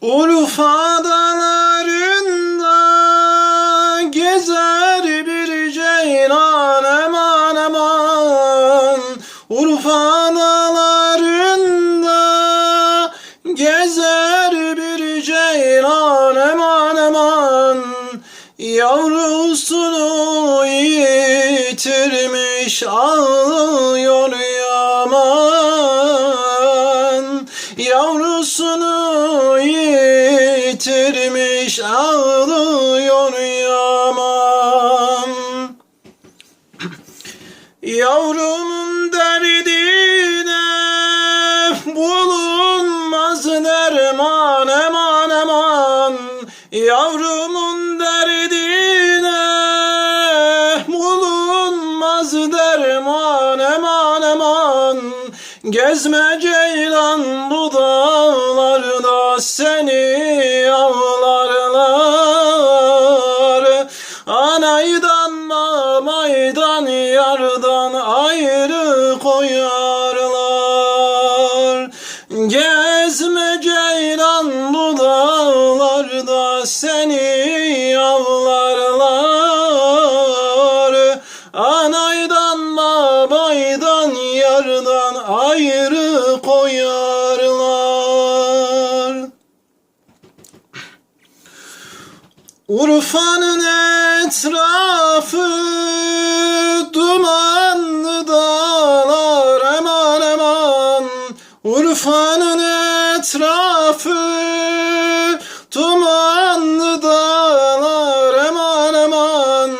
Urfa dağlarında gezer bir ceylan eman eman. Urfa dağlarında gezer bir ceylan eman eman. Yavrusunu yitirmiş ağlıyor yaman. Yavrusunu yitirmiş ağlıyor yaman. Yavrumun derdine bulunmaz derman eman eman. Yavrumun derdine bulunmaz derman eman eman. Gezme ceylan bu dağlarda seni Anaydan babaydan yardan ayrı koyarlar. Gezme ceylan bu dağlarda seni avlarlar Anaydan babaydan yardan ayrı koyarlar Urfa'nın etrafı dumanlı dağlar eman eman. Urfa'nın etrafı dumanlı dağlar eman eman.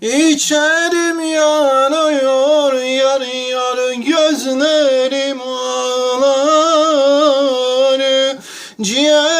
İçerim yanıyor yar yar gözlerim ağlar. Ciğerim